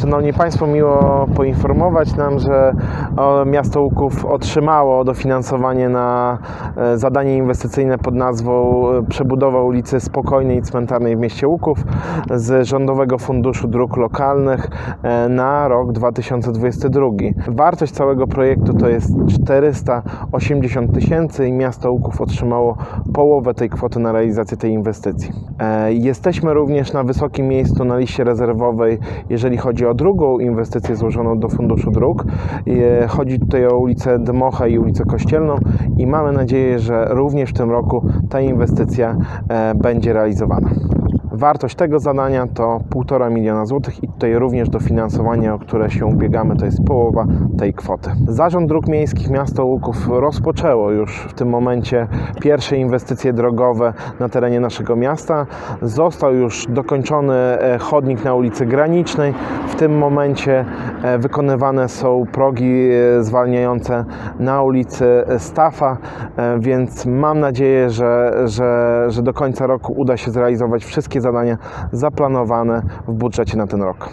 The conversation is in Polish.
Szanowni Państwo, miło poinformować nam, że o, miasto Łuków otrzymało dofinansowanie na e, zadanie inwestycyjne pod nazwą e, przebudowa ulicy Spokojnej i Cmentarnej w mieście Łuków z Rządowego Funduszu Dróg Lokalnych e, na rok 2022. Wartość całego projektu to jest 480 tysięcy i miasto Łuków otrzymało połowę tej kwoty na realizację tej inwestycji. E, Jesteśmy również na wysokim miejscu na liście rezerwowej, jeżeli chodzi o drugą inwestycję złożoną do Funduszu Dróg. E, Chodzi tutaj o ulicę Dmocha i ulicę Kościelną i mamy nadzieję, że również w tym roku ta inwestycja e, będzie realizowana. Wartość tego zadania to 1,5 miliona złotych i tutaj również dofinansowanie, o które się ubiegamy, to jest połowa tej kwoty. Zarząd Dróg Miejskich Miasto Łuków rozpoczęło już w tym momencie pierwsze inwestycje drogowe na terenie naszego miasta. Został już dokończony e, chodnik na ulicy Granicznej. W tym momencie wykonywane są progi e, zwalniające na ulicy Stafa, e, więc mam nadzieję, że, że, że do końca roku uda się zrealizować wszystkie zadania zaplanowane w budżecie na ten rok.